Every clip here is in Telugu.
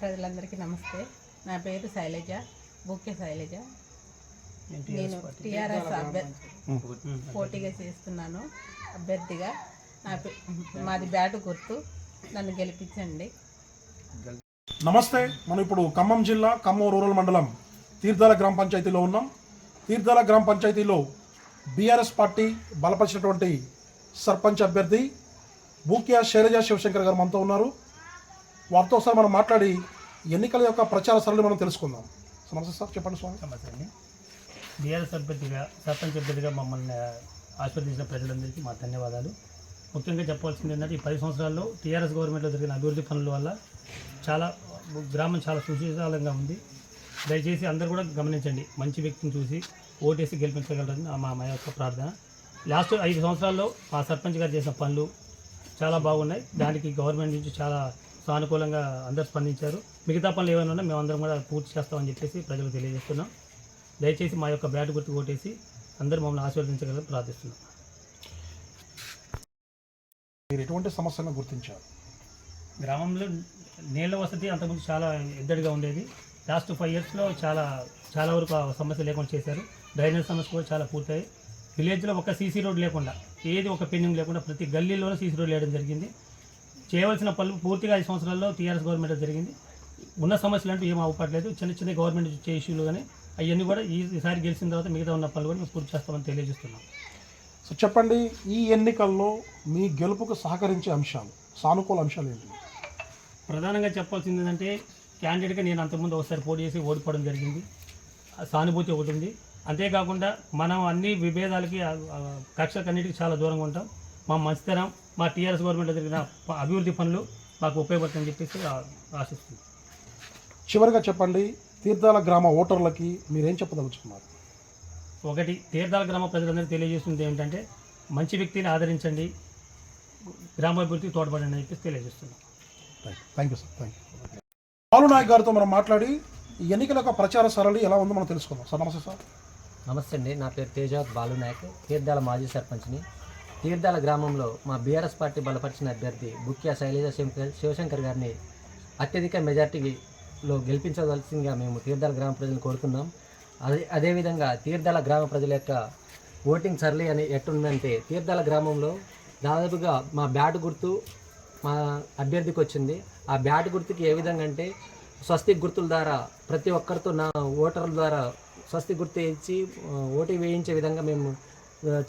ప్రజలందరికీ నమస్తే. నా పేరు శైలజ బుక్కే శైలజ. నేను టీఆర్ఎస్ అభ్యర్థి. పోటీగా చేస్తున్నాను అభ్యర్థిగా. నా మాది బ్యాటు గుర్తు. నన్ను గెలిపించండి. నమస్తే. మనం ఇప్పుడు ఖమ్మం జిల్లా ఖమ్మం రూరల్ మండలం తీర్థాల గ్రామ పంచాయతీలో ఉన్నాం. తీర్థాల గ్రామ పంచాయతీలో బీఆర్ఎస్ పార్టీ బలపరిచినటువంటి సర్పంచ్ అభ్యర్థి బూకియా శైలజ శివశంకర్ గారు మనతో ఉన్నారు. వారితో ఒకసారి మనం మాట్లాడి ఎన్నికల యొక్క ప్రచార సరళి మనం తెలుసుకుందాం. సో నమస్తే సార్ చెప్పండి స్వామి. నమస్తే అండి. బీఆర్ఎస్ అభ్యర్థిగా సర్పంచ్ అభ్యర్థిగా మమ్మల్ని ఆశీర్వదించిన ప్రజలందరికీ మా ధన్యవాదాలు. ముఖ్యంగా చెప్పాల్సింది ఏంటంటే ఈ పది సంవత్సరాల్లో టీఆర్ఎస్ గవర్నమెంట్లో జరిగిన అభివృద్ధి పనుల వల్ల చాలా గ్రామం చాలా సుశీలంగా ఉంది. దయచేసి అందరూ కూడా గమనించండి. మంచి వ్యక్తిని చూసి ఓటేసి గెలిపించగలరని మా మా యొక్క ప్రార్థన. లాస్ట్ ఐదు సంవత్సరాల్లో మా సర్పంచ్ గారు చేసిన పనులు చాలా బాగున్నాయి. దానికి గవర్నమెంట్ నుంచి చాలా సానుకూలంగా అందరు స్పందించారు. మిగతా పనులు ఏమైనా ఉన్నా మేమందరం కూడా పూర్తి చేస్తామని చెప్పేసి ప్రజలకు తెలియజేస్తున్నాం. దయచేసి మా యొక్క బ్యాట్ గుర్తు కొట్టేసి అందరూ మమ్మల్ని ఆశీర్వదించగలని ప్రార్థిస్తున్నాం. మీరు ఎటువంటి సమస్యలను గుర్తించారు? గ్రామంలో నీళ్ళ వసతి అంతకుముందు చాలా ఎద్దడిగా ఉండేది. లాస్ట్ ఫైవ్ ఇయర్స్లో చాలా చాలా వరకు సమస్య లేకుండా చేశారు. డ్రైనేజ్ సమస్య కూడా చాలా పూర్తయి విలేజ్లో ఒక సీసీ రోడ్ లేకుండా ఏది ఒక పెండింగ్ లేకుండా ప్రతి గల్లీలోనూ సీసీ రోడ్ వేయడం జరిగింది. చేయవలసిన పనులు పూర్తిగా ఐదు సంవత్సరాల్లో టీఆర్ఎస్ గవర్నమెంట్ జరిగింది. ఉన్న సమస్యలు అంటూ ఏం అవ్వట్లేదు. చిన్న చిన్న గవర్నమెంట్ ఇచ్చే ఇష్యూలు కానీ అవన్నీ కూడా ఈసారి గెలిచిన తర్వాత మిగతా ఉన్న పనులు కూడా మేము పూర్తి చేస్తామని తెలియజేస్తున్నాం. సో చెప్పండి ఈ ఎన్నికల్లో మీ గెలుపుకు సహకరించే అంశాలు సానుకూల అంశాలు ఏంటి? ప్రధానంగా చెప్పాల్సింది ఏంటంటే క్యాండిడేట్గా నేను అంతకుముందు ఒకసారి పోటీ చేసి ఓడిపోవడం జరిగింది. సానుభూతి ఒకటి ఉంది. అంతేకాకుండా మనం అన్ని విభేదాలకి కక్షకన్నిటికి చాలా దూరంగా ఉంటాం. మా మంచితనం మా టీఆర్ఎస్ గవర్నమెంట్ జరిగిన అభివృద్ధి పనులు మాకు ఉపయోగపడుతుందని చెప్పేసి ఆ- ఆశిస్తున్నాం చివరిగా చెప్పండి తీర్థాల గ్రామ ఓటర్లకి మీరేం చెప్పదలుచుకున్నారు? ఒకటి తీర్థాల గ్రామ ప్రజలందరికీ తెలియజేస్తుంది ఏమిటంటే మంచి వ్యక్తిని ఆదరించండి గ్రామాభివృద్ధికి తోడ్పడండి అని చెప్పేసి తెలియజేస్తున్నాం. Thank you sir thank you Balu Nayak గారితో మనం మాట్లాడి ఈ ఎన్నికల యొక్క ప్రచార సరళి ఎలా ఉందో మనం తెలుసుకుందాం. సార్ నమస్తే సార్. నమస్తే అండి నా పేరు తేజావత్ బాలు నాయక్ తీర్థాల మాజీ సర్పంచ్ని. తీర్థాల గ్రామంలో మా బీఆర్ఎస్ పార్టీ బలపరిచిన అభ్యర్థి బుక్యా శైలజ శివశంకర్ గారిని అత్యధిక మెజార్టీలో గెలిపించవలసిందిగా మేము తీర్థాల గ్రామ ప్రజలను కోరుతున్నాం. అదే అదేవిధంగా తీర్థాల గ్రామ ప్రజల యొక్క ఓటింగ్ సరళి అని ఎట్టుందంటే తీర్థాల గ్రామంలో దాదాపుగా మా బ్యాట్ గుర్తు మా అభ్యర్థికి వచ్చింది. ఆ బ్యాట్ గుర్తుకి ఏ విధంగా అంటే స్వస్తిక్ గుర్తుల ద్వారా ప్రతి ఒక్కరితో నా ఓటర్ల ద్వారా స్వస్తి గుర్తు ఇచ్చి ఓటు వేయించే విధంగా మేము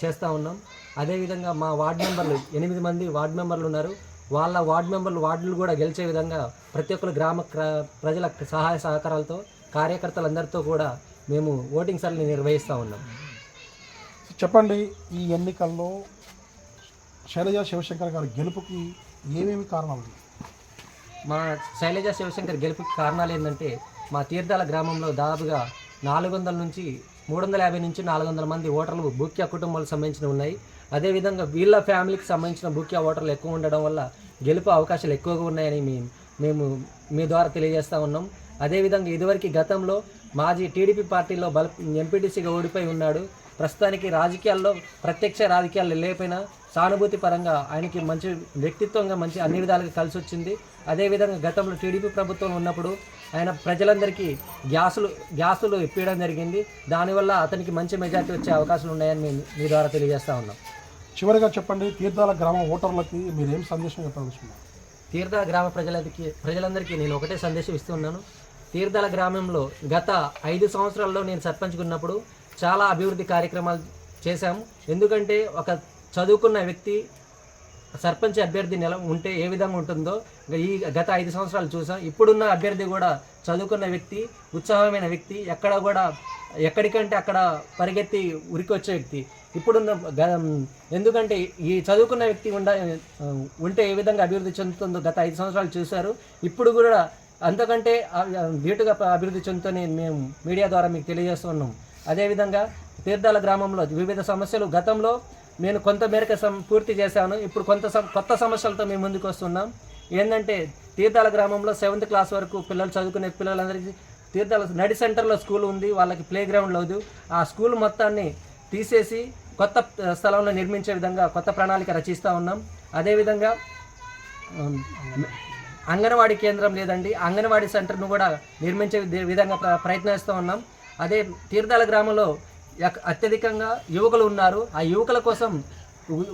చేస్తూ ఉన్నాం. అదేవిధంగా మా వార్డు మెంబర్లు ఎనిమిది మంది వార్డు మెంబర్లు ఉన్నారు. వాళ్ళ వార్డు మెంబర్లు వార్డులు కూడా గెలిచే విధంగా ప్రతి ఒక్కరు గ్రామ ప్రజల సహాయ సహకారాలతో కార్యకర్తలందరితో కూడా మేము ఓటింగ్ సరళి నిర్వహిస్తూ ఉన్నాం. చెప్పండి ఈ ఎన్నికల్లో శైలజ శివశంకర్ గారి గెలుపుకి ఏమేమి కారణాలు? మా శైలజ శివశంకర్ గెలుపుకి కారణాలు ఏంటంటే మా తీర్థాల గ్రామంలో దాదాపుగా నాలుగు వందల నుంచి మూడు వందల యాభై నుంచి నాలుగు వందల మంది ఓటర్లు బుక్యా కుటుంబాలకు సంబంధించిన ఉన్నాయి. అదేవిధంగా వీళ్ళ ఫ్యామిలీకి సంబంధించిన బుక్యా ఓటర్లు ఎక్కువ ఉండడం వల్ల గెలుపు అవకాశాలు ఎక్కువగా ఉన్నాయని మేము మీ ద్వారా తెలియజేస్తా ఉన్నాం. అదేవిధంగా ఇదివరకు గతంలో మాజీ టీడీపీ పార్టీలో బల ఎంపీటీసీగా ఓడిపోయి ఉన్నాడు. ప్రస్తుతానికి రాజకీయాల్లో ప్రత్యక్ష రాజకీయాలు లేకపోయినా సానుభూతి పరంగా ఆయనకి మంచి వ్యక్తిత్వంగా మంచి అన్ని విధాలుగా కలిసి వచ్చింది. అదేవిధంగా గతంలో టీడీపీ ప్రభుత్వం ఉన్నప్పుడు ఆయన ప్రజలందరికీ గ్యాసులు గ్యాసులు ఇప్పించడం జరిగింది. దానివల్ల అతనికి మంచి మెజార్టీ వచ్చే అవకాశాలు ఉన్నాయని మేము మీ ద్వారా తెలియజేస్తా ఉన్నాం. చివరిగా చెప్పండి తీర్థాల గ్రామ ఓటర్లకి మీరు ఏం సందేశం చెప్పదలుచుకున్నారు? తీర్థ గ్రామ ప్రజలకి ప్రజలందరికీ నేను ఒకటే సందేశం ఇస్తున్నాను తీర్థాల గ్రామంలో గత ఐదు సంవత్సరాల్లో నేను సర్పంచ్గా ఉన్నప్పుడు చాలా అభివృద్ధి కార్యక్రమాలు చేశాము. ఎందుకంటే ఒక చదువుకున్న వ్యక్తి సర్పంచ్ అభ్యర్థి నెల ఉంటే ఏ విధంగా ఉంటుందో ఈ గత ఐదు సంవత్సరాలు చూసాం. ఇప్పుడున్న అభ్యర్థి కూడా చదువుకున్న వ్యక్తి ఉత్సాహమైన వ్యక్తి ఎక్కడ కూడా ఎక్కడికంటే అక్కడ పరిగెత్తి ఉరికి వచ్చే వ్యక్తి. ఇప్పుడున్న ఎందుకంటే ఈ చదువుకున్న వ్యక్తి ఉండ ఉంటే ఏ విధంగా అభివృద్ధి చెందుతుందో గత ఐదు సంవత్సరాలు చూశారు. ఇప్పుడు కూడా అంతకంటే ధీటుగా అభివృద్ధి చెందుతూనే మేము మీడియా ద్వారా మీకు తెలియజేస్తున్నాం అదేవిధంగా తీర్థాల గ్రామంలో వివిధ సమస్యలు గతంలో నేను కొంత మేరకు సం పూర్తి చేశాను. ఇప్పుడు కొంత కొత్త సమస్యలతో మేము ముందుకు వస్తున్నాం. ఏంటంటే తీర్థాల గ్రామంలో సెవెంత్ క్లాస్ వరకు పిల్లలు చదువుకునే పిల్లలందరికీ తీర్థాల నడి సెంటర్లో స్కూల్ ఉంది. వాళ్ళకి ప్లే గ్రౌండ్ లేదు. ఆ స్కూల్ మొత్తాన్ని తీసేసి కొత్త స్థలంలో నిర్మించే విధంగా కొత్త ప్రణాళిక రచిస్తూ ఉన్నాం. అదేవిధంగా అంగన్వాడీ కేంద్రం లేదండి. అంగన్వాడీ సెంటర్ను కూడా నిర్మించే విధంగా ప్ర- ప్రయత్నిస్తూ ఉన్నాం. అదే తీర్థాల గ్రామంలో అత్యధికంగా యువకులు ఉన్నారు. ఆ యువకుల కోసం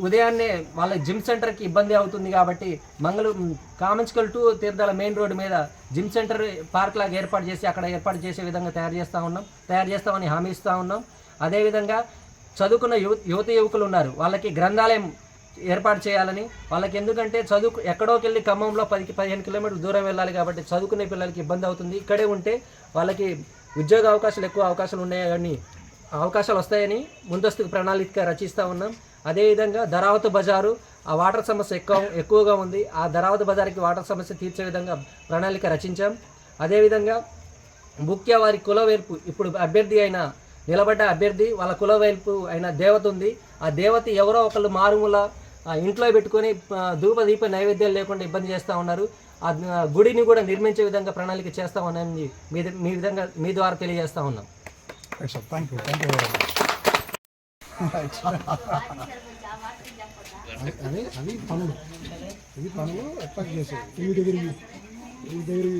ఉదయాన్నే వాళ్ళ జిమ్ సెంటర్కి ఇబ్బంది అవుతుంది కాబట్టి మంగళ Kamanchikal to Teerthala main road మీద జిమ్ సెంటర్ పార్క్ లాగా ఏర్పాటు చేసి అక్కడ ఏర్పాటు చేసే విధంగా తయారు చేస్తూ ఉన్నాం. తయారు చేస్తామని హామీ ఇస్తూ ఉన్నాం. అదేవిధంగా చదువుకున్న యువ యువత యువకులు ఉన్నారు. వాళ్ళకి గ్రంథాలయం ఏర్పాటు చేయాలని. వాళ్ళకి ఎందుకంటే చదువు ఎక్కడోకి వెళ్ళి ఖమ్మంలో పదికి పదిహేను కిలోమీటర్ల దూరం వెళ్ళాలి కాబట్టి చదువుకునే పిల్లలకి ఇబ్బంది అవుతుంది. ఇక్కడే ఉంటే వాళ్ళకి ఉద్యోగ అవకాశాలు ఎక్కువ అవకాశాలు ఉన్నాయని అవకాశాలు వస్తాయని ముందస్తు ప్రణాళిక రచిస్తూ ఉన్నాం. అదేవిధంగా ధరావతు బజారు ఆ వాటర్ సమస్య ఎక్కువ ఎక్కువగా ఉంది. ఆ ధరావతు బజార్కి వాటర్ సమస్య తీర్చే విధంగా ప్రణాళిక రచించాం. అదేవిధంగా ముఖ్య వారి కులవేల్పు ఇప్పుడు అభ్యర్థి అయిన నిలబడ్డ అభ్యర్థి వాళ్ళ కులవేల్పు అయిన దేవత ఉంది. ఆ దేవత ఎవరో ఒకళ్ళు మారుమూల ఇంట్లో పెట్టుకొని ధూప దీప నైవేద్యాలు లేకుండా ఇబ్బంది చేస్తూ ఉన్నారు. ఆ గుడిని కూడా నిర్మించే విధంగా ప్రణాళిక చేస్తామని మీ మీ విధంగా మీ ద్వారా తెలియజేస్తా ఉన్నాం. Right sir thank you thank you very much అది అది పనులు. పనులు ఇవి దగ్గరికి ఇవి దగ్గరికి